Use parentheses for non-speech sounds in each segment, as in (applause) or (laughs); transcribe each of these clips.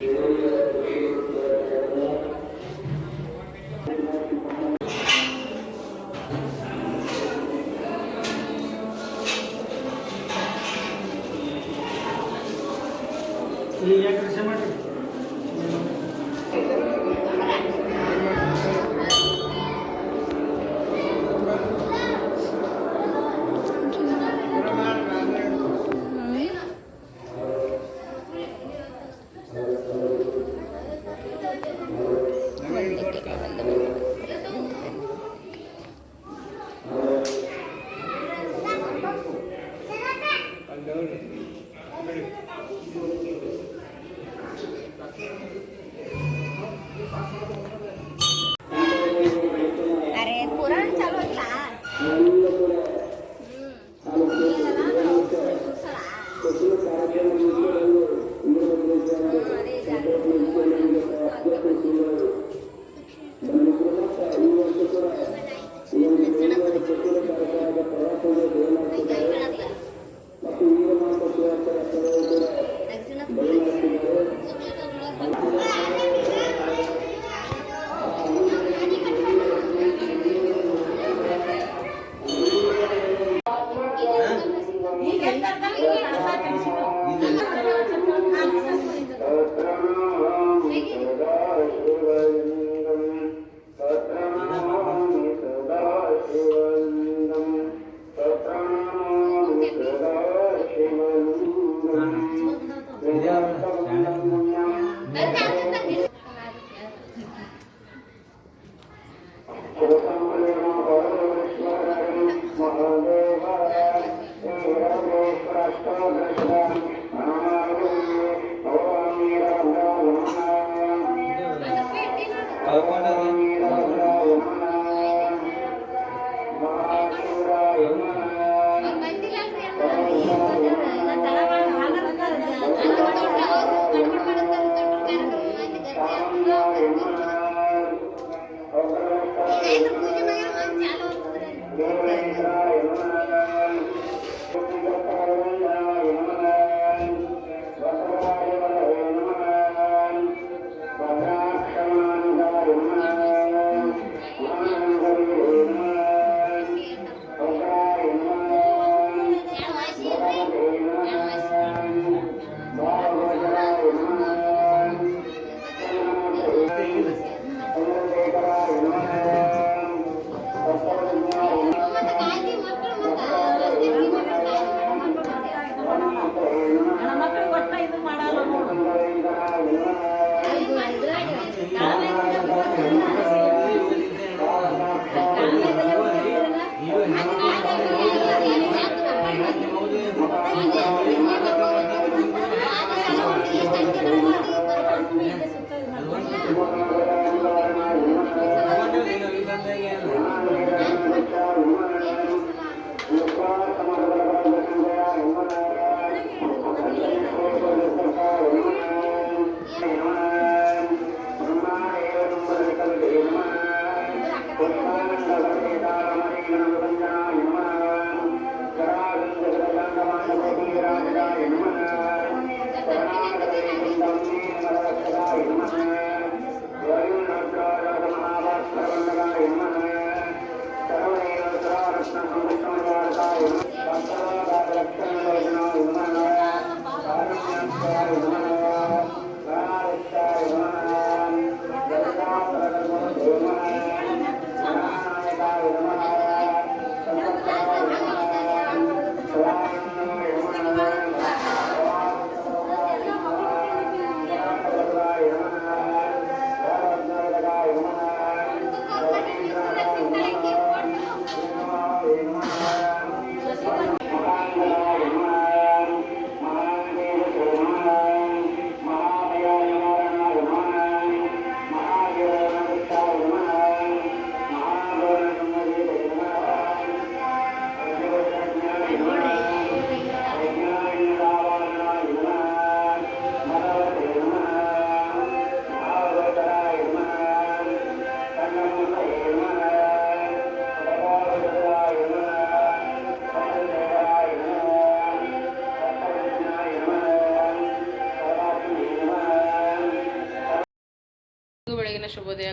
ಈ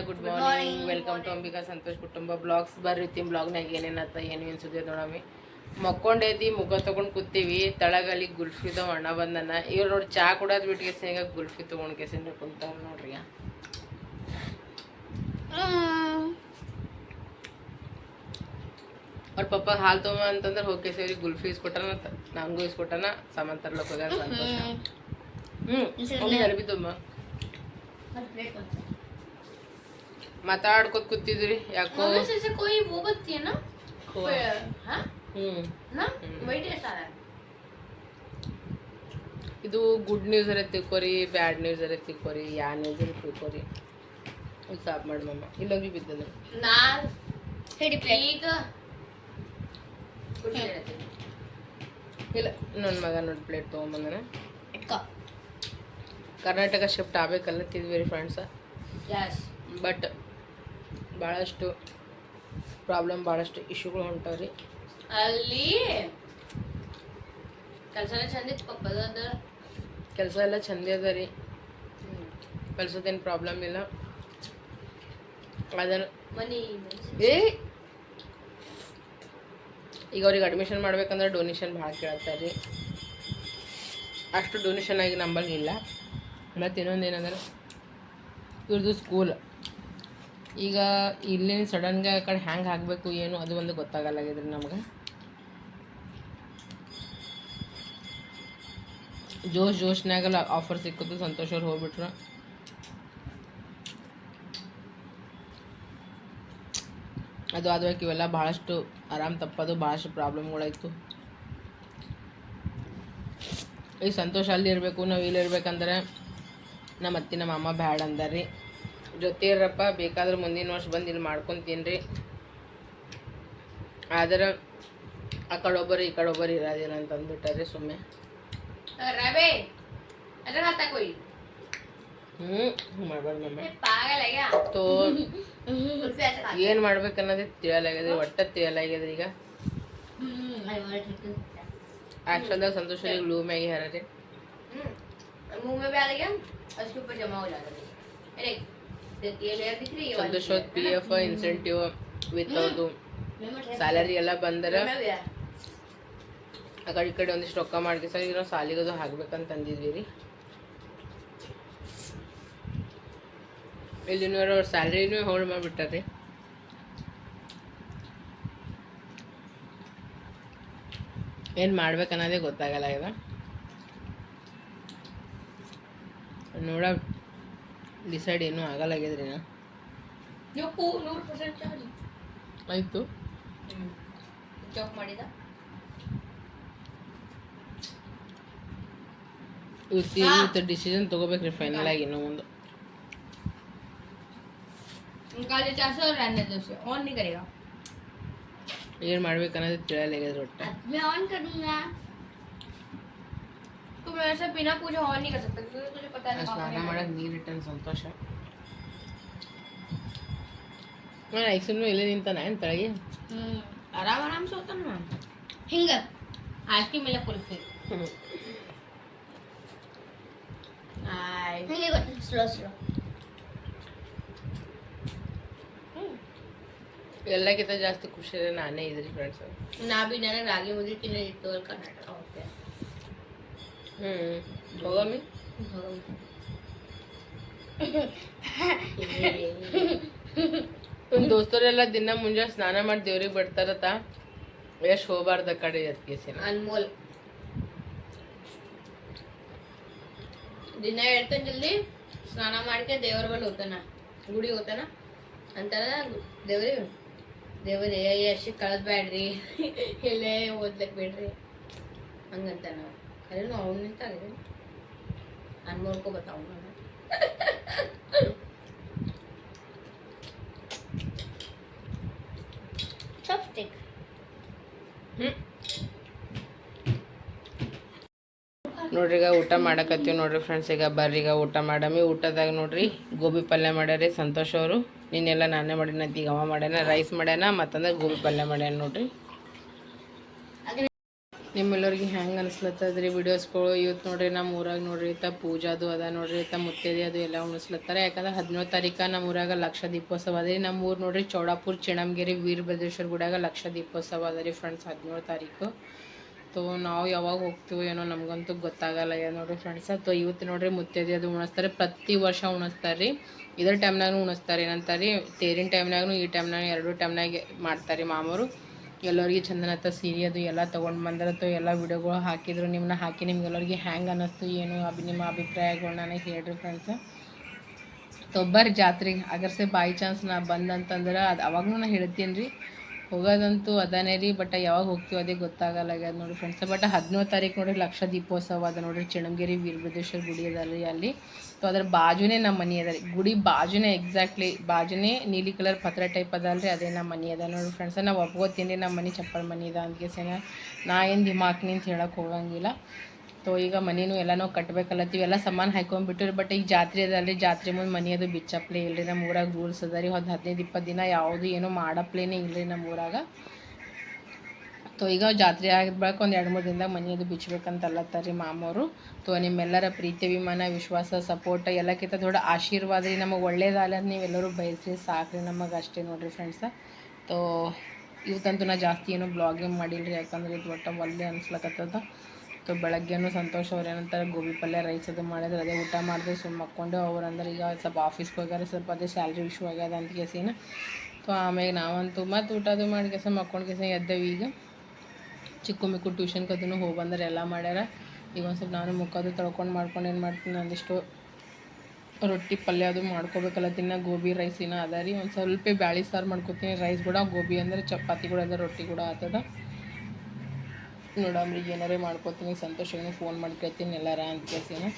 good morning welcome to Ambika Santosh ಕುಟುಂಬ blogs ಬರ್ರಿ ತಿಮ್ ಬ್ಲಾಗ್ನಾಗ ಏನೇನತ್ತ ಏನು ಅನ್ಸುತ್ತೆ ನೋಡಮ್ಮಿ ಮಕ್ಕೊಂಡೈತಿ ಮುಖ ತಗೊಂಡ್ ಕೂತೀವಿ ತಳಗಲ್ಲಿ ಗುಲ್ಫಿದ ಅಣ್ಣ ಬಂದನ. ಇವ್ರು ನೋಡಿ ಚಾ ಕುಡೋದ್ ಬಿಟ್ಟು ಕೇಸಿನಾಗ ಗುಲ್ಫಿ ತಗೊಂಡ್ ಕೇಸಿನ ಕುಂತಾರ ನೋಡ್ರಿ. ಅವ್ರ ಪಪ್ಪ ಹಾಲು ತೊಗೊಂಬ ಅಂತಂದ್ರೆ ಹೋಗಿ ಅವ್ರಿಗೆ ಗುಲ್ಫಿ ಇಸ್ಕೊಟ್ಟನ ನಂಗೂ ಇಸ್ಕೊಟ್ಟನ ಸಾಮಾನ್ ತರ್ಲಕ್ ಹೋಗ್ಯಾರ ಸಂತೋಷ. ಹ್ಮ್. ಹೋಗಿ ಅರ್ಬಿ ತುಂಬ ಮಾತಾಡ್ಕೊತ ಕೂತಿದ್ರಿ ಯಾಕೋ से कोई वो बत्ती है ना खोआ। हाँ ಹ್ಮ್ ना वही टेस्ट आ रहा है ಇದು ಗುಡ್ ನ್ಯೂಸ್ ಅರೆ ತಿಳ್ಕೊರಿ ಬ್ಯಾಡ್ ನ್ಯೂಸ್ ಅರೆ ತಿಳ್ಕೊರಿ ಯಾ ನ್ಯೂಸ್ ಅರೆ ತಿಳ್ಕೊರಿ ಒಂದು ಸಾಪ್ ಮಾಡಿ ಮಮ್ಮ ಇಲ್ಲೋಗಿ ಬಿದ್ದದ ना ಹಿಡಿ ठीक कुछ नहीं रहते ಇಲ್ಲ ನನ್ನ ಮಗ ನೋಡಿ ಪ್ಲೇಟ್ ತೊಗೊಂಬಂದನ ಇಟ್ಕೋ ಕರ್ನಾಟಕ ಶಿಫ್ಟ್ ಆಗ್ಬೇಕಲ್ಲತ್ತಿದ್ವಿ ರೀ ಫ್ರೆಂಡ್ಸ यस ಬಟ್ ಭಾಳಷ್ಟು ಪ್ರಾಬ್ಲಮ್ ಭಾಳಷ್ಟು ಇಶ್ಯೂಗಳು ಹೊಂಟಾವ್ರಿ ಅಲ್ಲಿ ಕೆಲಸನೇ ಚಂದ ಇತ್ತು ಪಪ್ಪದ ಕೆಲಸ ಎಲ್ಲ ಚಂದ ಅದ ರೀ. ಕೆಲಸದೇನು ಪ್ರಾಬ್ಲಮ್ ಇಲ್ಲ. ಅದನ್ನ ಮನಿ ಏ! ಈಗ ಅವ್ರಿಗೆ ಅಡ್ಮಿಷನ್ ಮಾಡ್ಬೇಕಂದ್ರೆ ಡೊನೇಷನ್ ಭಾಳ ಕೇಳ್ತಾರೆ ರೀ. ಅಷ್ಟು ಡೊನೇಷನ್ ಆಗಿ ನಂಬಲ್ಲಿ ಇಲ್ಲ ಮತ್ತು ಇನ್ನೊಂದು ಏನಂದ್ರೆ ಇವ್ರದ್ದು ಸ್ಕೂಲ್ ಈಗ ಇಲ್ಲಿ ಸಡನ್ಗೆ ಆ ಕಡೆ ಹ್ಯಾಂಗೆ ಹಾಕಬೇಕು ಏನು ಅದು ಒಂದು ಗೊತ್ತಾಗಲ್ಲಾಗಿದ್ರೆ ನಮ್ಗೆ. ಜೋಶ್ ಜೋಶ್ನಾಗಲ್ಲ ಆಫರ್ ಸಿಕ್ಕುತ್ತೆ ಸಂತೋಷ ಅವ್ರು ಹೋಗ್ಬಿಟ್ರು. ಅದು ಆದ್ಮೇಲೆ ಇವೆಲ್ಲ ಭಾಳಷ್ಟು ಆರಾಮ್ ತಪ್ಪದು ಭಾಳಷ್ಟು ಪ್ರಾಬ್ಲಮ್ಗಳಾಯ್ತು ಈ ಸಂತೋಷ ಅಲ್ಲಿ ಇರಬೇಕು, ನಾವು ಇಲ್ಲಿ ಇರ್ಬೇಕಂದ್ರೆ ನಮ್ಮ ಅತ್ತೆ ನಮ್ಮ ಅಮ್ಮ ಬ್ಯಾಡ ಅಂದಾರ್ರಿ ಜೊತೆ ಇರಪ್ಪ ಬೇಕಾದ್ರೆ ಮುಂದಿನ ವರ್ಷ ಬಂದು ಇಲ್ಲಿ ಮಾಡ್ಕೊತೀನಿ ರೀ. ಆದ್ರೆ ಆ ಕಡೆ ಒಬ್ಬರು ಈ ಕಡೆ ಒಬ್ಬರು ಇರೋದಿಲ್ಲ ಅಂತ ಅಂದ್ಬಿಟ್ಟಾರೆ ಸುಮ್ಮನೆ ಹ್ಞೂ ಮಾಡ್ಬಾರ್ದು ಮಮ್ಮ ಏನು ಒಟ್ಟ ತಿಳಿಯಲಾಗ್ಯದ ಈಗ. ಆಕ್ಷನ್ದಾಗ ಸಂತೋಷ ಲೂಮ್ಯಾಗಿ ಹರರಿ ಮುಮ್ಮ ಬ್ಯಾಲಿಗೆ ಅಷ್ಟು ಜಮಾ ಹೋಗ್ಲಾಗ Santosh P F incentive with ಅದು ಸ್ಯಾಲರಿ ಎಲ್ಲ ಬಂದರೆ ಆ ಕಡೆ ಈ ಕಡೆ ಒಂದಿಷ್ಟು ರೊಕ್ಕ ಮಾಡ್ಕೆ ಸರ್ ಈಗ ಸಾಲಿಗೆ ಅದು ಹಾಕ್ಬೇಕಂತ ಅಂದಿದ್ವಿ ರೀ ಇಲ್ಲಿನವರು ಅವ್ರ ಸ್ಯಾಲ್ರಿನೂ ಹೋಲ್ಡ್ ಮಾಡಿಬಿಟ್ಟಾರೆ ಏನು ಮಾಡ್ಬೇಕನ್ನೋದೇ ಗೊತ್ತಾಗಲ್ಲ ಇವ. ನೋಡ ಡಿಸೈಡ್ ಏನೂ ಆಗಲಾಗಿದ್ರಿ ಯಪ್ಪು ನೂರು ಪರ್ಸೆಂಟ್ ಚಾರ್ಜ್ ಆಯಿತು. ಜಾಬ್ ಮಾಡಿದ? ಇವತ್ತು ಡಿಸಿಷನ್ ತಗೋಬೇಕ್ರಿ ಫೈನಲ್ ಆಗಿ ಇನ್ನೂ ಒಂದು ಕಾಲಿ ಚಾರ್ಜ್ ರಾನ್ನೆ ದೋಸೆ ಆನ್ ನೀ ಕರೆಯೋ? ಏನು ಮಾಡ್ಬೇಕು ಅನ್ನೋದು ತಿಳಿಯಲಾಗ್ಯದ ಒಟ್ಟು ಆನ್ ಕರ್ನಾ करूंगा तुम ऐसे बिना पूछे ऑन नहीं कर सकते क्योंकि तुझे पता है ಸ್ನಾನ ಮಾಡಕ್ಕೆ ನೀರು ಇಟ್ಟನ ಸಂತೋಷ ನಾನು ಐಸನ್ನು ಇಲ್ಲೇ ನಿಂತಾನ ಏನು ತಳಗಿ आराम आराम से होता ना ಹಿಂಗ आज की मिला कुल्फी आय ಹಿಂಗೆ ಗೊತ್ತು ಸ್ಲೋ ಸ್ಲೋ ಎಲ್ಲಕ್ಕಿಂತ ಜಾಸ್ತಿ ಖುಷಿ ಇದೆ ನಾನೇ ಇದ್ರಿ ಫ್ರೆಂಡ್ಸ್ ना भी ना रागी मुझे किन्ने तो భోగమి ನಿಮ್ಮ ದೋಸ್ತರೆಲ್ಲ ದಿನ ಮುಂಜಾನೆ ಸ್ನಾನ ಮಾಡಿ ದೇವ್ರಿಗೆ ಬಿಡ್ತಾರತ್ತ ಎಷ್ಟು ಹೋಗಬಾರ್ದ ಕಡೆ ಅದಕ್ಕೆ ಸೇನ. ಅನ್ಮೋಲ್. ದಿನ ಹೇಳ್ತಾನೆ ಜಲ್ದಿ ಸ್ನಾನ ಮಾಡ್ಕೆ ದೇವ್ರ ಬಳಿ ಹೋಗ್ತಾನ. ಗುಡಿ ಹೋಗ್ತಾನ. ಅಂತಾರ ದೇವ್ರಿ ದೇವ್ರಿ ಎಷ್ಟು ಕಳದ್ ಬ್ಯಾಡ್ರಿ. ಎಲ್ಲೇ ಓದ್ಲಕ್ ಬೇಡ್ರಿ. ಹಂಗಂತ ನಾವು ಚಾಪ್ಸ್ಟಿಕ್ (laughs) ನೋಡ್ರಿ ಈಗ ಊಟ ಮಾಡಕತ್ತೀವಿ ನೋಡ್ರಿ ಫ್ರೆಂಡ್ಸ್ ಈಗ ಬರ್ರಿ ಈಗ ಊಟ ಮಾಡಮಿ. ಊಟದಾಗ ನೋಡ್ರಿ ಗೋಬಿ ಪಲ್ಯ ಮಾಡ್ಯಾರಿ ಸಂತೋಷ್ ಅವರು. ನಿನ್ನೆಲ್ಲ ನಾನೇ ಮಾಡಿನಂತ ಈಗ ಅವ ಮಾಡ್ಯಾನ ರೈಸ್ ಮಾಡ್ಯಾನ ಮತ್ತಂದ್ರೆ ಗೋಬಿ ಪಲ್ಯ ಮಾಡ್ಯಾನ ನೋಡ್ರಿ. ನಿಮ್ಮೆಲ್ಲರಿಗೆ ಹೆಂಗೆ ಅನಿಸ್ಲತ್ತದ್ರಿ ವಿಡಿಯೋಸ್ಗಳು? ಇವತ್ತು ನೋಡ್ರಿ ನಮ್ಮ ಊರಾಗ ನೋಡ್ರಿ ಇತ್ತ ಪೂಜಾದು ಅದ ನೋಡ್ರಿ, ಇತ್ತ ಮುತ್ತೈದೆ ಅದು ಎಲ್ಲ ಉಣಿಸ್ಲತ್ತಾರ. ಯಾಕಂದ್ರೆ ಹದಿನೇಳು ತಾರೀಕ ನಮ್ಮ ಊರಾಗ ಲಕ್ಷ ದೀಪೋತ್ಸವ ಅದ ರೀ. ನಮ್ಮ ಊರು ನೋಡ್ರಿ ಚೌಡಾಪುರ ಚಿಣಮಗಿರಿ ವೀರಭದ್ರೇಶ್ವರ ಗುಡಿಯಾಗ ಲಕ್ಷ ದೀಪೋತ್ಸವ ಅದ ರೀ ಫ್ರೆಂಡ್ಸ್ ಹದಿನೇಳು ತಾರೀಕು. ತೋ ನಾವು ಯಾವಾಗ ಹೋಗ್ತೀವೋ ಏನೋ ನಮಗಂತೂ ಗೊತ್ತಾಗಲ್ಲ ಯಾ ನೋಡ್ರಿ ಫ್ರೆಂಡ್ಸ್ ತೋ ಇವತ್ತು ನೋಡ್ರಿ ಮುತ್ತೈದೆ ಅದು ಉಣಿಸ್ತಾರೆ, ಪ್ರತಿ ವರ್ಷ ಉಣಿಸ್ತಾರೆ ರೀ. ಇದ್ರ ಟೈಮ್ನಾಗೂ ಉಣಿಸ್ತಾರೆ ಏನಂತಾರೆ ರೀ, ತೇರಿನ ಟೈಮ್ನಾಗೂ ಈ ಟೈಮ್ನಾಗ ಎರಡು ಟೈಮ್ನಾಗೆ ಮಾಡ್ತಾರೆ ರೀ ಮಾಮರು. ಎಲ್ಲರಿಗೆ ಚಂದನತ್ತ ಸೀರೆ ಅದು ಎಲ್ಲ ತೊಗೊಂಡು ಬಂದಿರತ್ತೋ, ಎಲ್ಲ ವಿಡಿಯೋಗಳು ಹಾಕಿದ್ರು. ನಿಮ್ಮನ್ನ ಹಾಕಿ ನಿಮ್ಗೆಲ್ಲರಿಗೆ ಹ್ಯಾಂಗೆ ಅನ್ನಿಸ್ತು, ಏನು ಅಭಿ, ನಿಮ್ಮ ಅಭಿಪ್ರಾಯಗಳು ನನಗೆ ಹೇಳ್ರಿ ಫ್ರೆಂಡ್ಸ ತೊಬ್ಬರಿ ಜಾತ್ರೆಗೆ ಅಗರ್ಸೆ ಬೈ ಚಾನ್ಸ್ ನಾ ಬಂದಂತಂದ್ರೆ ಅದು ಅವಾಗೂ ನಾ ಹೇಳ್ತೀನಿ ರೀ. ಹೋಗೋದಂತೂ ಅದಾನೇ ರೀ ಬಟ್ ಯಾವಾಗ ಹೋಗ್ತೀವಿ ಅದೇ ಗೊತ್ತಾಗಲ್ಲ ಆಗ್ಯದ ನೋಡಿ ಫ್ರೆಂಡ್ಸ್ ಬಟ್ ಹದಿನೇಳು ತಾರೀಕು ನೋಡಿರಿ ಲಕ್ಷ ದೀಪೋತ್ಸವ ಅದ ನೋಡಿರಿ ಚಿಣಮಗಿರಿ ವೀರಭದ್ರೇಶ್ವರ ಗುಡಿ ಅದಲ್ಲ ಅಲ್ಲಿ. ಸೊ ಅದರ ಬಾಜುನೇ ನಮ್ಮ ಮನೆ ಅದ ರೀ. ಗುಡಿ ಬಾಜುನೇ ಎಕ್ಸಾಕ್ಟ್ಲಿ ಬಾಜುನೇ ನೀಲಿ ಕಲರ್ ಪತ್ರ ಟೈಪ್ ಅದಲ್ರಿ ಅದೇ ನಮ್ಮ ಮನೆ ಅದ ನೋಡಿ ಫ್ರೆಂಡ್ಸ್ ನಾವು ಒಪ್ಕೋತೀನಿ ರೀ ನಮ್ಮ ಮನೆ ಚಪ್ಪಲ್ ಮನೆ ಇದೆ, ಅಂದ್ಕೇಸೇನ ನಾ ಏನು ದಿಮಾಕ್ನಿ ಅಂತ ಹೇಳಕ್ಕೆ ಹೋಗಂಗಿಲ್ಲ. ಸೊ ಈಗ ಮನೇನು ಎಲ್ಲನೂ ಕಟ್ಟಬೇಕಲ್ಲತ್ತೀವಿ ಎಲ್ಲ ಸಾಮಾನು ಹಾಕೊಂಡ್ಬಿಟ್ಟಿರಿ ಬಟ್ ಈಗ ಜಾತ್ರೆ ಅದಲ್ರಿ ಜಾತ್ರೆ ಮುಂದೆ ಮನೆ ಅದು ಬಿಚ್ಚಪ್ಲೇ ಇಲ್ಲರಿ ನಮ್ಮ ಊರಾಗ ರೂಲ್ಸ್ ಅದ ರೀ. ಒಂದು ಹದಿನೈದು ಇಪ್ಪತ್ತು ದಿನ ಯಾವುದು ಏನೂ ಮಾಡಪ್ಲೇನೇ ಇಲ್ಲರಿ ನಮ್ಮ ಊರಾಗ. ತೋ ಈಗ ಜಾತ್ರೆ ಆಗಿದ ಬಳಿಕ ಒಂದು ಎರಡು, ಮೂರು ದಿನದಾಗ ಮನೆ ಅದು ಬಿಚ್ಚಬೇಕಂತ ಅಲ್ಲತ್ತಾರ ರೀ ಮಾಮವರು ತೋ ನಿಮ್ಮೆಲ್ಲರ ಪ್ರೀತಿ, ಅಭಿಮಾನ, ವಿಶ್ವಾಸ ಸಪೋರ್ಟ್ ಎಲ್ಲಕ್ಕಿಂತ ದೊಡ್ಡ ಆಶೀರ್ವಾದ ರೀ. ನಮಗೆ ಒಳ್ಳೇದಾಗಲ್ಲ ನೀವು ನೀವೆಲ್ಲರೂ ಬಯಸ್ರಿ ಸಾಕ್ರಿ ನಮಗೆ ಅಷ್ಟೇ ನೋಡ್ರಿ ಫ್ರೆಂಡ್ಸ ತೋ ಇವತ್ತಂತೂ ನಾ ಜಾಸ್ತಿ ಏನೂ ಬ್ಲಾಗಿಂಗ್ ಮಾಡಿಲ್ಲ ರೀ ಯಾಕಂದ್ರೆ ಇದು ಒಟ್ಟು ಒಳ್ಳೆ ಅನ್ಸ್ಲಕತ್ತದ. ಸೊ ಬೆಳಗ್ಗೆನೂ ಸಂತೋಷ್ ಅವ್ರು ಏನಂತಾರೆ, ಗೋಬಿ ಪಲ್ಯ ರೈಸ್ ಅದು ಮಾಡಿದ್ರೆ ಅದೇ ಊಟ ಮಾಡಿದೆ, ಸುಮ್ಮ ಮಕ್ಕೊಂಡು ಅವ್ರು ಅಂದ್ರೆ ಈಗ ಸ್ವಲ್ಪ ಆಫೀಸ್ಗೆ ಹೋಗ್ಯಾರ, ಸ್ವಲ್ಪ ಅದೇ ಸ್ಯಾಲ್ರಿ ಇಶ್ಯೂ ಆಗ್ಯದ ಅಂತ ಕೇಸಿನ ಸೊ ಆಮೇಲೆ ನಾವಂತೂ ಮತ್ತು ಊಟ ಅದು ಮಾಡಿ ಕೆಸ ಮಕ್ಕೊಂಡು ಕೆಸ ಎದ್ದೇವೆ ಈಗ. ಚಿಕ್ಕು ಮಿಕ್ಕು ಟ್ಯೂಷನ್ಗೆ ಅದನ್ನು ಹೋಗಿ ಬಂದ್ರೆ, ಎಲ್ಲ ಮಾಡ್ಯಾರ. ಈಗ ಒಂದು ಸ್ವಲ್ಪ ನಾನು ಮುಖದ್ದು ತೊಳ್ಕೊಂಡು ಮಾಡ್ಕೊಂಡು ಏನು ಮಾಡ್ತೀನಿ ಒಂದಿಷ್ಟು ರೊಟ್ಟಿ ಪಲ್ಯ ಅದು ಮಾಡ್ಕೋಬೇಕಲ್ಲ ತಿನ್ನ ಗೋಬಿ ರೈಸ್ ಇನ್ನೂ ಅದ ರೀ. ಒಂದು ಸ್ವಲ್ಪ ಬ್ಯಾಳಿ ಸಾರು ಮಾಡ್ಕೊತೀನಿ ರೈಸ್ ಕೂಡ ಗೋಬಿ ಅಂದರೆ ಚಪಾತಿ ಕೂಡ ಅದ, ರೊಟ್ಟಿ ಕೂಡ ಆತದ. ನೋಡಮ್ರಿ ಏನಾರೇ ಮಾಡ್ಕೊತೀನಿ ಸಂತೋಷವಾಗಿ ಫೋನ್ ಮಾಡ್ಕೊತೀನಿ ಎಲ್ಲಾರ ಅಂತ ಕೇಳ್ತೀನಿ.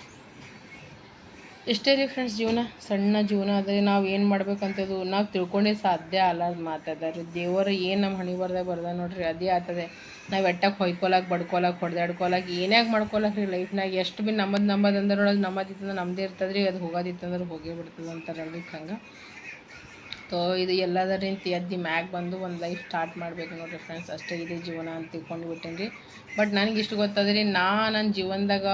ಇಷ್ಟೇ ರೀ ಫ್ರೆಂಡ್ಸ್ ಜೀವನ, ಸಣ್ಣ ಜೀವನ ಆದರೆ ನಾವು ಏನು ಮಾಡ್ಬೇಕಂತದು ನಾವು ತಿಳ್ಕೊಂಡೇ ಸಾಧ್ಯ ಅಲ್ಲ ಅದು ರೀ ದೇವರು ಏನು ನಮ್ಮ ಹಣಿ ಬರ್ದಾಗ ಬರ್ದ ನೋಡ್ರಿ, ಅದೇ ಆಗ್ತದೆ. ನಾವು ಎಟ್ಟಕ್ಕೆ ಹೊಯ್ಕೊಳಕ್, ಬಡ್ಕೊಳಕ್, ಹೊಡೆದಾಡ್ಕೊಳಕ್ ಏನ್ಯಾಗ ಮಾಡ್ಕೊಳಕ್ ರೀ ಲೈಫ್ನಾಗ ಎಷ್ಟು ಬಿ ನಮ್ಮದು ನಮ್ಮದು ಅಂದ್ರೆ ಒಳಗೆ ನಮ್ಮದಿತ್ತಂದ್ರೆ ನಮ್ಮದೇ ಇರ್ತದೆ ಅದು ಹೋಗೋದಿತ್ತಂದ್ರೆ ಹೋಗೇ ಬಿಡ್ತದೆ ಅಂತಾರಲ್ರಿ ಹಂಗೆ. ತೋ ಇದು ಎಲ್ಲದರಿಂದ ಎದ್ದು ಮ್ಯಾಗ ಬಂದು ಒಂದು ಲೈಫ್ ಸ್ಟಾರ್ಟ್ ಮಾಡಬೇಕು ನೋಡಿರಿ ಫ್ರೆಂಡ್ಸ್ ಅಷ್ಟೇ ಇದೆ ಜೀವನ ಅಂತ ತಿಳ್ಕೊಂಡು ಬಿಟ್ಟೇನಿ ರೀ ಬಟ್ ನನಗೆ ಇಷ್ಟು ರೀ ನಾ ನನ್ನ ಜೀವನದಾಗ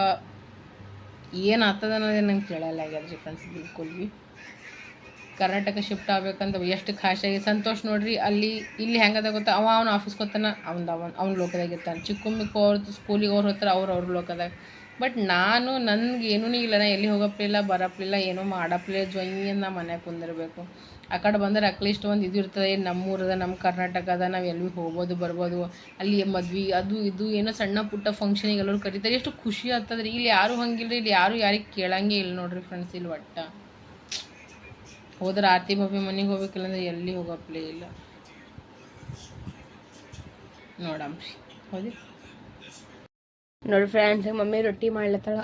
ಏನು ಆಗ್ತದ ಅನ್ನೋದೇ ನಂಗೆ ತಿಳಿಯಲ್ಲ ರೀ ಫ್ರೆಂಡ್ಸ್ ಬಿಲ್ಕುಲ್ ಭೀ ಕರ್ನಾಟಕ ಶಿಫ್ಟ್ ಆಗ್ಬೇಕಂತ ಎಷ್ಟು ಖಾಸಿಯಾಗಿ ಸಂತೋಷ್ ನೋಡ್ರಿ, ಅಲ್ಲಿ, ಇಲ್ಲಿ ಹೆಂಗದ ಗೊತ್ತಾ? ಅವ ಅವ್ನ ಆಫೀಸ್ಗೆ ಹೋಗ್ತಾನೆ ಅವ್ನ ಅವನ, ಅವ್ನ ಲೋಕದಾಗ ಇರ್ತಾನೆ. ಚಿಕ್ಕ ಅವ್ರದ್ದು ಸ್ಕೂಲಿಗೆ ಅವ್ರು ಹೋಗ್ತಾರೆ ಅವ್ರು ಅವ್ರ ಲೋಕದಾಗ. ಬಟ್ ನಾನು ನನಗೆ ಏನೂ ಇಲ್ಲ, ನಾ ಎಲ್ಲಿ ಹೋಗಪ್ಲಿಲ್ಲ, ಬರಪ್ಲಿಲ್ಲ, ಏನೂ ಮಾಡಪ್ಲಿಲ್ಲ, ಜೊಯ್ಯನ್ ನಾ ಮನ್ಯಾಗ ಕುಂದಿರಬೇಕು. ಆ ಕಡೆ ಬಂದ್ರೆ ಅಟ್ಲೀಸ್ಟ್ ಒಂದು ಇದು ಇರ್ತದೆ, ನಮ್ಮೂರದ ನಮ್ಮ ಕರ್ನಾಟಕದ, ನಾವು ಎಲ್ಲಿ ಹೋಗ್ಬೋದು, ಬರ್ಬೋದು, ಅಲ್ಲಿ ಮದ್ವೆ, ಅದು ಇದು, ಏನೋ ಸಣ್ಣ ಪುಟ್ಟ ಫಂಕ್ಷನಿಗೆ ಎಲ್ಲರೂ ಕರೀತಾರೆ. ಎಷ್ಟು ಖುಷಿ ಆಗ್ತದ್ರಿ. ಇಲ್ಲಿ ಯಾರು ಹಂಗಿಲ್ಲ ಇಲ್ಲಿ ಯಾರು ಯಾರಿಗೆ ಕೇಳಂಗೆ ಇಲ್ಲ ನೋಡ್ರಿ ಫ್ರೆಂಡ್ಸ್ ಇಲ್ಲಿ ಒಟ್ಟ. ಹೋದ್ರೆ ಆರ್ತಿ ಬಾಬಿ ಮನೆಗೆ ಹೋಗ್ಬೇಕಿಲ್ಲ ಅಂದ್ರೆ ಎಲ್ಲಿ ಹೋಗಪ್ಲೇ ಇಲ್ಲ. ನೋಡಮ್ರಿ ಹೌದು. ನೋಡಿ ಫ್ರೆಂಡ್ಸ್ ಮಮ್ಮಿ ರೊಟ್ಟಿ ಮಾಡ್ಲತ್ತಳ.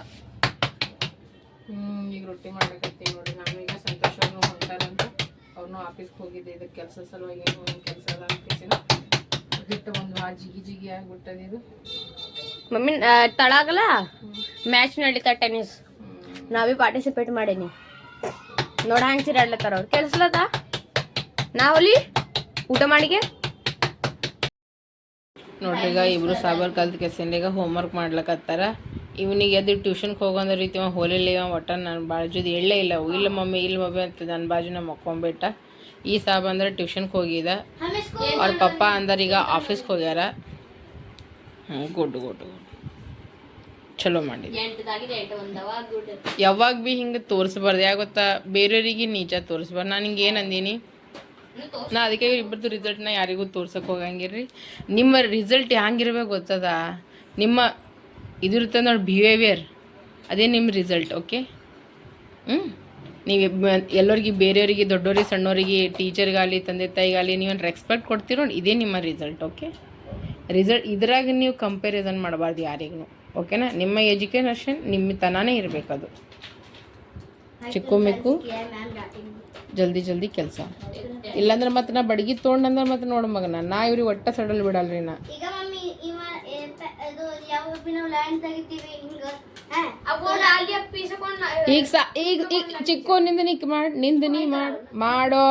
ಹ್ಮ್ ಈಗ ರೊಟ್ಟಿ ಮಾಡ್ಬೇಕಂತೀವಿ ನೋಡಿ ನಾನು ಈಗ ಸಂತೋಷ ಅವ್ರನ್ನೂ ಹೊಂಟಾರಂತ ಅವ್ರನ್ನೂ ಆಫೀಸ್ಗೆ ಹೋಗಿದ್ದೆ ಇದಕ್ಕೆ ಕೆಲಸ ಸಲುವಾಗಿ ಏನು ಕೆಲಸ ಅದ ಅನ್ಕೇಸಿನ ಹಿಟ್ಟು ಒಂದು ಆ ಜಿಗಿ ಜಿಗಿ ಆಗ್ಬಿಟ್ಟದ ಇದು. ಮಮ್ಮಿ ತಳಾಗಲ್ಲ ಮ್ಯಾಚ್ ನಡೀತಾ ಟೆನ್ನಿಸ್ ನಾವೇ ಪಾರ್ಟಿಸಿಪೇಟ್ ಮಾಡೀನಿ. ನೋಡ ಸೀರೆ ತಿರಾಡ್ಲತ್ತಾರ ಅವ್ರು. ಕೆಲ್ಸಲತ್ತ ನಾವಲ್ಲಿ? ಊಟ ಮಾಡಿಗೆ? ನೋಡ್ರಿ, ಈಗ ಇಬ್ರು ಸಾಬರ್ ಕಲ್ತ್ ಕೆಸಿಂದ ಹೋಮ್ ಹೋಮ್ವರ್ಕ್ ಮಾಡ್ಲಕತ್ತಾರ. ಇವನಿಗೆ ಎದ್ದು ಟ್ಯೂಷನ್ಗೆ ಹೋಗೋಂದ್ರೆ ರೀತಿ ಹೋಲಿಲ್ಲ ಇವ ಒಟ್ಟ ನನ್ನ ಬಾಜುದು ಎಳ್ಳೇ ಇಲ್ಲ. ಇಲ್ಲ ಮಮ್ಮಿ ಇಲ್ಲ ಮಮ್ಮಿ ಅಂತ ನನ್ನ ಬಾಜು ನಮ್ಮ ಮಕ್ಕೊಂಬಿಟ್ಟ. ಈ ಸಾಬ್ ಅಂದ್ರೆ ಟ್ಯೂಷನ್ಗೆ ಹೋಗಿದ. ಅವ್ರ ಪಪ್ಪ ಅಂದ್ರೆ ಈಗ ಆಫೀಸ್ಗೆ ಹೋಗ್ಯಾರ. ಹ್ಞೂ ಗುಡ್ ಗುಡ್ ಗುಡ್ ಚಲೋ ಮಾಡಿ ಯಾವಾಗ ಭೀ ಹಿಂಗೆ ತೋರಿಸ್ಬಾರ್ದು, ಯಾಕೆ ಗೊತ್ತಾ? ಬೇರೆಯವ್ರಿಗೆ ನೀಚ ತೋರಿಸ್ಬಾರ್ದು. ನಾನು ಹಿಂಗೆ ಏನು ಅಂದೀನಿ? ನಾ ಅದಕ್ಕೆ ಇಬ್ಬರದ್ದು ರಿಸಲ್ಟ್ನ ಯಾರಿಗೂ ತೋರ್ಸಕ್ಕೆ ಹೋಗಂಗಿರ್ರಿ. ನಿಮ್ಮ ರಿಸಲ್ಟ್ ಹೆಂಗಿರ್ಬೇಕು ಗೊತ್ತದ? ನಿಮ್ಮ ಇದಿರ್ತದೆ ನೋಡಿ ಬಿಹೇವಿಯರ್ ಅದೇ ನಿಮ್ಮ ರಿಸಲ್ಟ್ ಓಕೆ ಹ್ಞೂ ನೀವು ಎಲ್ಲರಿಗೆ ಬೇರೆಯವರಿಗೆ ದೊಡ್ಡವ್ರಿಗೆ ಸಣ್ಣವರಿಗೆ ಟೀಚರ್ಗಾಗಲಿ ತಂದೆ ತಾಯಿಗಾಗಲಿ ನೀವು ರೆಸ್ಪೆಕ್ಟ್ ಕೊಡ್ತೀರೋ ಇದೇ ನಿಮ್ಮ ರಿಸಲ್ಟ್ ಓಕೆ ರಿಸಲ್ಟ್ ಇದ್ರಾಗ ನೀವು ಕಂಪ್ಯಾರಿಸನ್ ಮಾಡಬಾರ್ದು ಯಾರಿಗೂ ಓಕೆನಾ ನಿಮ್ಮ ಎಜುಕೇಷನ್ ನಿಮ್ಮ ತನಾನೇ ಇರಬೇಕದು ಚಿಕ್ಕು ಮಿಕ್ಕು. ಜಲ್ದಿ ಜಲ್ದಿ ಕೆಲಸ. ಇಲ್ಲಾಂದ್ರೆ ಮತ್ತೆ ನಾ ಬಡಗಿ ತೊಗೊಂಡಂದ್ರೆ ಮತ್ತೆ ನೋಡು ಮಗನ ನಾ ಇವ್ರಿಗೆ ಒಟ್ಟ ಸಡಲ್ ಬಿಡಲ್ರಿ ನಾ. ಈಗ ಸಾ ಈಗ ಈಗ ಚಿಕ್ಕೋ ನಿಂದ ನೀ ಮಾಡಿ ನಿಂದ ನೀ ಮಾಡ್ ಮಾಡೋ.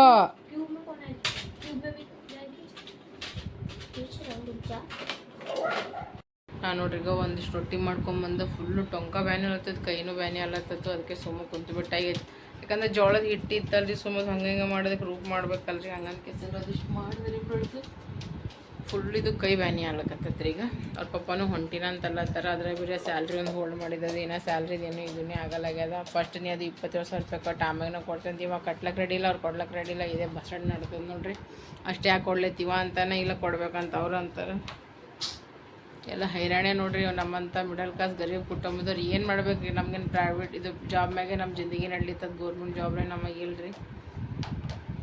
ನಾನು ನೋಡ್ರಿ ಈಗ ಒಂದಿಷ್ಟು ರೊಟ್ಟಿ ಮಾಡ್ಕೊಂಬಂದು ಫುಲ್ಲು ಟೊಂಕ ಬ್ಯಾನಿ ಅಲ್ಲತ್ತದ ಕೈನೂ ಬ್ಯಾನಿ ಅಲ್ಲತ್ತದ ಅದಕ್ಕೆ ಸುಮ್ಮ ಕುಂತು ಬಿಟ್ಟಾಗೈತಿ ಯಾಕಂದ್ರೆ ಜೋಳದ ಹಿಟ್ಟು ಇತ್ತಲ್ರಿ ಸುಮ್ಮನೆ ಹಂಗೆ ಹಿಂಗೆ ಮಾಡೋದಕ್ಕೆ ರೂಪ್ ಮಾಡ್ಬೇಕಲ್ರಿ ಹಂಗಂತ ಕೆಸರು ಅದಿಷ್ಟು ಮಾಡಿದ್ರಿ ಫ್ರೆಂಡ್ಸು ಫುಲ್ ಇದು ಕೈ ಬ್ಯಾನಿ ಆಗ್ಲಕತ್ತೈತ್ರಿ ಈಗ. ಅವ್ರ ಪಪ್ಪನೂ ಹೊಂಟಿನ ಅಂತಲ್ಲತ್ತಾರ ಅದ್ರ ಬೇರೆ ಸ್ಯಾಲ್ರಿ ಒಂದು ಹೋಲ್ಡ್ ಮಾಡಿದ್ದದು ಏನೋ ಸ್ಯಾಲ್ರಿದೇನು ಏನೂ ಇದನ್ನೇ ಆಗಲ್ಲಾಗ್ಯದ ಫಸ್ಟ್ ನೀ ಅದು ಇಪ್ಪತ್ತೇಳು ಸಾವಿರ ರೂಪಾಯಿ ಕೊಟ್ಟು ಆಮ್ಯಾಗ ಕೊಡ್ತಂತ ಇವಾಗ ಕಟ್ಲಕ್ಕೆ ರೆಡಿ ಇಲ್ಲ ಅವ್ರು ಕೊಡ್ಲಕ್ಕೆ ರೆಡಿ ಇಲ್ಲ ಇದೇ ಬಸ್ ಸ್ಟ್ಯಾಂಡ್ ನಡ್ತದೆ ನೋಡ್ರಿ. ಅಷ್ಟೇ ಯಾಕೆ ಕೊಡ್ಲತ್ತೀವ ಅಂತಾನೆ ಇಲ್ಲ ಕೊಡ್ಬೇಕಂತ ಅವ್ರು ಅಂತಾರೆ. ಎಲ್ಲ ಹೈರಾಣೆ ನೋಡ್ರಿ ನಮ್ಮಂಥ ಮಿಡಲ್ ಕ್ಲಾಸ್ ಗರೀಬ್ ಕುಟುಂಬದವ್ರು ಏನು ಮಾಡ್ಬೇಕು ರೀ? ನಮ್ಗೇನು ಪ್ರೈವೇಟ್ ಇದು ಜಾಬ್ ಮ್ಯಾಗೆ ನಮ್ಮ ಜಿಂದಗಿ ನಡ್ಲಿತ್ತದ ಗೌರ್ಮೆಂಟ್ ಜಾಬ್ರೆ ನಮಗೆ ಇಲ್ರಿ.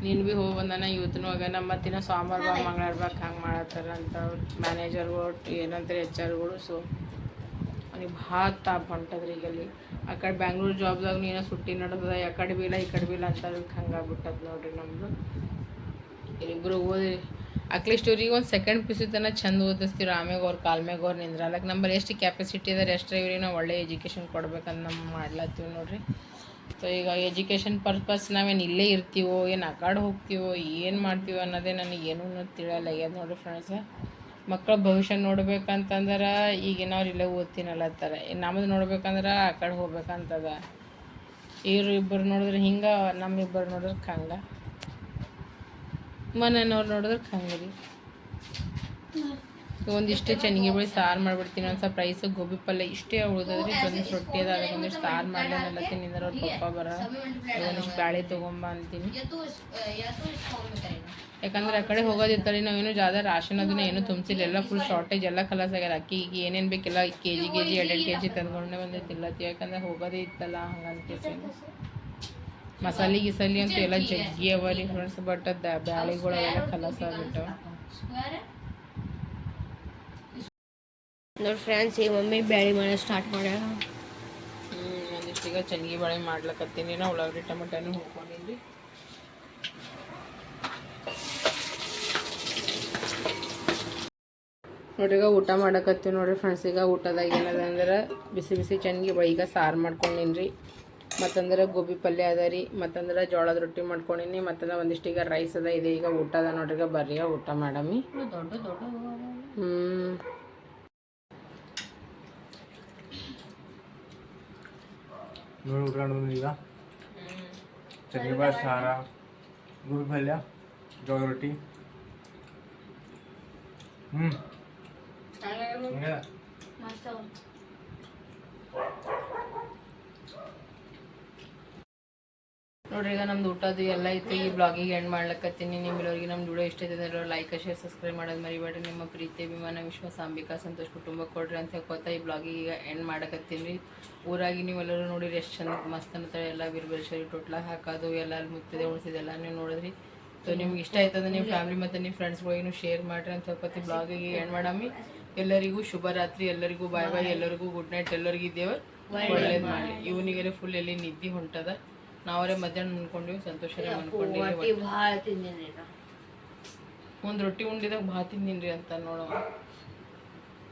ನೀನು ಭೀ ಹೋಗಿ ಬಂದಾನ ಇವತ್ತೂ ಹೋಗ್ಯಾನ ಮತ್ತಿನ ಸೋಮವಾರ ಬಾ, ಮಂಗಳವಾರ ಬಾಕ್ ಹಂಗೆ ಮಾಡತ್ತಾರ ಅಂತ ಮ್ಯಾನೇಜರ್ಗಳು ಏನಂತಾರೆ ಎಚ್ ಆರ್ಗಳು ಸೊ ಅವ್ನಿಗೆ ಭಾಳ ತಾಪ್ ಹೊಂಟದ್ರಿ ಈಗ ಅಲ್ಲಿ ಆ ಕಡೆ ಬ್ಯಾಂಗ್ಳೂರು ಜಾಬ್ದಾಗ ನೀನು ಸುಟ್ಟಿ ನಡ್ದದ ಯಾಕಡೆ ಕಡೆ ಇಲ್ಲ ಈ ಕಡೆ ಬಿ ಇಲ್ಲ ಅಂತ ಹಂಗಾಗ್ಬಿಟ್ಟದ ನೋಡ್ರಿ ನಮ್ಮದು ಇಬ್ಬರು ಓದಿ ಅಟ್ಲೀಸ್ಟ್ ಇವ್ರಿಗೆ ಒಂದು ಸೆಕೆಂಡ್ ಪಿ ಸಿ ತನಕ ಚಂದ ಓದಿಸ್ತೀರ? ಆಮ್ಯಾಗ ಅವ್ರ ಕಾಲ್ ಮ್ಯಾಗ ಅವ್ರು ನಿಂದ್ರಲಕ್ಕೆ ನಮ್ಮಲ್ಲಿ ಎಷ್ಟು ಕ್ಯಾಪಸಿಟಿ ಅದ ಎಷ್ಟು ಇವ್ರಿಗೆ ನಾವು ಒಳ್ಳೆ ಎಜುಕೇಷನ್ ಕೊಡ್ಬೇಕಂತ ನಮ್ಮ ಮಾಡ್ಲತ್ತೀವಿ ನೋಡ್ರಿ. ಸೊ ಈಗ ಎಜುಕೇಷನ್ ಪರ್ಪಸ್ ನಾವೇನು ಇಲ್ಲೇ ಇರ್ತೀವೋ, ಏನು ಆ ಕಡೆ ಹೋಗ್ತೀವೋ, ಏನು ಮಾಡ್ತೀವೋ ಅನ್ನೋದೇ ನನಗೆ ಏನೂ ತಿಳಿಯಲ್ಲ. ಆಗ್ಯದ ನೋಡ್ರಿ ಫ್ರೆಂಡ್ಸ್ ಮಕ್ಕಳ ಭವಿಷ್ಯ ನೋಡ್ಬೇಕಂತಂದ್ರೆ ಈಗಿನವ್ರು ಇಲ್ಲೇ ಓದ್ತೀನಲ್ಲತ್ತಾರ ನಮ್ದು ನೋಡ್ಬೇಕಂದ್ರೆ ಆ ಕಡೆ ಹೋಗ್ಬೇಕಂತದ. ಇವ್ರು ಇಬ್ಬರು ನೋಡಿದ್ರೆ ಹಿಂಗೆ ನಮ್ಮಿಬ್ಬರು ನೋಡಿದ್ರೆ ಹಂಗೆ ಮನೆಯವ್ರು ನೋಡಿದ್ರೆ ಹಂಗೆ ಒಂದಿಷ್ಟು ಚೆನ್ನಾಗಿ ಸಾರು ಮಾಡಿಬಿಡ್ತೀನಿ. ಒಂದು ಸ್ವಲ್ಪ ರೈಸ್ ಗೋಬಿ ಪಲ್ಯ ಇಷ್ಟೇ ಉಳಿದ್ರಿ ಒಂದಿಷ್ಟು ರೊಟ್ಟಿ ಅದ ಒಂದಿಷ್ಟು ಸಾರು ಮಾಡ್ದೆಲ್ಲ ತಿನ್ನಿದ್ರೆ ಅವ್ರ ಪಪ್ಪ ಬರ. ಒಂದಿಷ್ಟು ಬ್ಯಾಳೆ ತೊಗೊಂಬ ಅಂತೀನಿ. ಯಾಕಂದ್ರೆ ಆ ಕಡೆ ಹೋಗೋದಿರ್ತಾರೆ ನಾವೇನು ಜಾದ ರಾಶನ್ ಅದನ್ನ ಏನು ತುಂಬಿಸಿಲ್ಲ. ಎಲ್ಲ ಫುಲ್ ಶಾರ್ಟೇಜ್ ಎಲ್ಲ ಕಲಸ್ ಆಗ್ಯಾರ. ಅಕ್ಕಿ ಈಗ ಏನೇನು ಬೇಕೆಲ್ಲ ಕೆ ಜಿ ಕೆ ಜಿ ಎರಡೆರಡು ಕೆ ಜಿ ತಂದ್ಕೊಂಡೆ ಬಂದಿದ್ದಿಲ್ಲ ಯಾಕಂದ್ರೆ ಹೋಗೋದೇ ಇತ್ತಲ್ಲ, ಹಂಗಂತ ಮಸಾಲೆ ಗಿಸಲಿ ಅಂತೂ ಎಲ್ಲ ಜಗ್ಗಿ ಅವ ರೀ ಫ್ರೆಂಡ್ಸ್ ಬಟ್ ಅದ ಬ್ಯಾಳಿಗಳೆಲ್ಲ ಕಲಸ ಆಗ್ಬಿಟ್ಟವ ನೋಡಿ ಫ್ರೆಂಡ್ಸ್ ಈ ಮಮ್ಮಿ ಬ್ಯಾಳಿ ಮಾಡೋದು ಸ್ಟಾರ್ಟ್ ಮಾಡ್ಯಾರ ಒಂದಿಷ್ಟೀಗ ಚನ್ಗಿ ಬಾಳೆ ಮಾಡ್ಲಕತ್ತೀನಿ. ನಾ ಉಳ್ಳಾಗಡ್ಡಿ ಟಮಟನೂ ಹುರ್ಕೊಂಡಿದ್ವಿ. ನೋಡ್ರಿ ಈಗ ಊಟ ಮಾಡಕತ್ತೀವಿ ನೋಡ್ರಿ ಫ್ರೆಂಡ್ಸ್ ಈಗ ಊಟದಾಗ ಏನದ ಅಂದ್ರೆ ಬಿಸಿ ಬಿಸಿ ಚೆನ್ನಾಗಿ ಈಗ ಸಾರು ಮಾಡ್ಕೊಂಡಿನ್ರಿ. ಮತ್ತಂದ್ರೆ ಗೋಬಿ ಪಲ್ಯ ಅದ ರೀ ಮತ್ತಂದ್ರೆ ಜೋಳದ ರೊಟ್ಟಿ ಮಾಡ್ಕೊಂಡಿನಿ ಮತ್ತಂದ್ರೆ ಒಂದಿಷ್ಟು ಈಗ ರೈಸ್ ಅದ ಇದೆ ಈಗ ಊಟ ಅದ ನೋಡ್ರಿ ಈಗ ಬರ್ರಿ ಊಟ ಮಾಡಮಿ. ದೊಡ್ಡ ದೊಡ್ಡ ಹ್ಞೂ ನೋಡಿ ಊಟ ಈಗ. ಸಾರ ಗೋಬಿ ಪಲ್ಯ ಜೋಳ ರೊಟ್ಟಿ. ಹ್ಞೂ ನೋಡ್ರಿ, ಈಗ ನಮ್ದು ಊಟದ್ದು ಎಲ್ಲ ಇತ್ತು ಈ ಬ್ಲಾಗಿಗೆ ಎಂಡ್ ಮಾಡ್ಲಕತ್ತೀನಿ. ನಿಮ್ಮೆಲ್ಲರಿಗೆ ನಮ್ಮ ವಿಡಿಯೋ ಇಷ್ಟ ಇದೆ ಲೈಕ್ ಶೇರ್ ಸಬ್ಸ್ಕ್ರೈಬ್ ಮಾಡೋದು ಮರಿಬೇಡ್ರಿ. ನಿಮ್ಮ ಪ್ರೀತಿ, ಅಭಿಮಾನ, ವಿಶ್ವಾಸ, ಅಂಬಿಕಾ, ಸಂತೋಷ್ ಕುಟುಂಬ ಕೊಡ್ರಿ ಅಂತ ಹೇಳ್ಕೊತಾ ಈ ಬ್ಲಾಗಿಗೆ ಈಗ ಎಂಡ್ ಮಾಡಕತ್ತೀನಿ ಊರಾಗಿ ನೀವೆಲ್ಲರೂ ನೋಡಿರಿ ಎಷ್ಟು ಚಂದ ಮಸ್ತ್ ಅನ್ನತ್ತಾರೆ ಎಲ್ಲ ಬಿರ್ಬೇರ್ಸರಿ ಟೊಟ್ಲ ಹಾಕೋದು, ಎಲ್ಲ ಅಲ್ಲಿ ಮುತ್ತಿದೆ ಉಳಿಸಿದೆ ಎಲ್ಲ ನೀವು ನೋಡಿದ್ರಿ. ಸೊ ನಿಮ್ಗೆ ಇಷ್ಟ ಆಯ್ತಂದ್ರೆ ನಿಮ್ಮ ಫ್ಯಾಮಿಲಿ ಮತ್ತು ನಿಮ್ಮ ಫ್ರೆಂಡ್ಸ್ಗಳಿಗೂ ಶೇರ್ ಮಾಡಿರಿ ಅಂತ ಹೇಳ್ಕೊತಿ ಬ್ಲಾಗಿಗೆ ಎಂಡ್ ಮಾಡಮ್ಮಿ. ಎಲ್ಲರಿಗೂ ಶುಭರಾತ್ರಿ ಎಲ್ಲರಿಗೂ ಬಾಯ್ ಬಾಯ್ ಎಲ್ಲರಿಗೂ ಗುಡ್ ನೈಟ್ ಎಲ್ಲರಿಗೂ ಇದ್ದೇವೆ ಒಳ್ಳೇದು ಮಾಡಿ ಇವನಿಗೆಲ್ಲ ಫುಲ್ ಎಲ್ಲಿ ನಿದ್ದೆ ಹೊಂಟದ. ನಾವರೇ ಮಧ್ಯಾಹ್ನ ಅನ್ಕೊಂಡಿವಿ ಸಂತೋಷರೇ ಅನ್ಕೊಂಡಿವಿ ಭಾಳ ತಿಂದೇನೆ ಒಂದು ರೊಟ್ಟಿ ಉಂಡಿದಾಗ ಭಾಳ ತಿಂದಿನ್ರಿ ಅಂತ ನೋಡೋ